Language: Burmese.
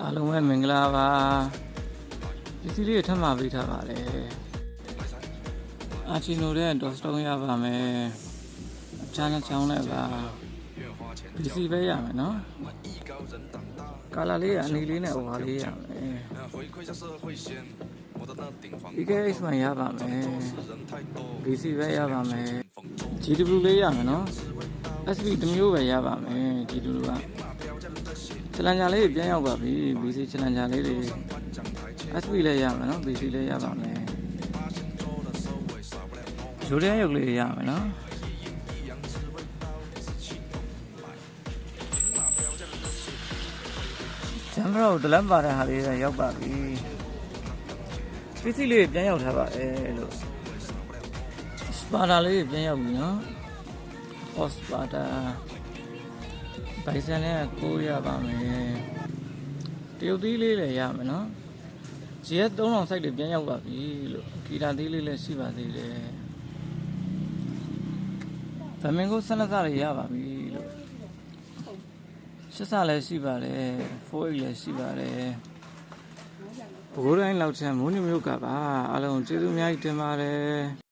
အားလုံးပဲမင်္ဂလာပါပစ္စည်းလေးတွေထပ်မှာပေးထားပါတယ်အာချီနိုတဲ့ဒေါ်စတုံးရပါမယ်ချမ်းချောင်းလည်းပါပစ္စည်းပဲရမယ်နော်ကာလာလေးကအနီလေးနဲ့ဟိုဟာလေးရမယ် PKX မှရပါမယ် BC ပဲရပါမယ် GW လေးရမယ်နော် SB တစ်မျိုးပဲရပါမယ် GW က ချလန်ဂျာလေးပြန်ရောက်ပါပြီ BC ချလန်ဂျာလေးတွေ SB လည်းရမယ်နော် BC လည်းရပါမယ်ရိုးတဲ့ရုပ်လေးရမယ်နော်ကျမ်းမတော့ဒလန်ပါတဲ့ဟာလေးရောက်ပါပြီပစ္စည်းလေးပြန်ရောက်ထားပါတယ်လို့စပါတာလေးပြန်ရောက်ပြီနော်ဟော့စပါတာ ဘိုင်ဆန်လည်းကိုရပါမယ်တရုတ်သီးလေးလည်းရမယ်နော် GS 3000 site တွေပြန်ရောက်ပါပြီလို့ဂီတာသီးလေးလည်းရှိပါသေးတယ်ဗမင်ကိုဆက်လက်စတွေရပါပြီလို့ရှစ်စလည်းရှိပါတယ်4လည်းရှိပါတယ်ဘိုးတိုင်းလောက်ချမ်းမိုးညမျိုးကပါအားလုံးကျေးဇူးအများကြီးတင်ပါတယ်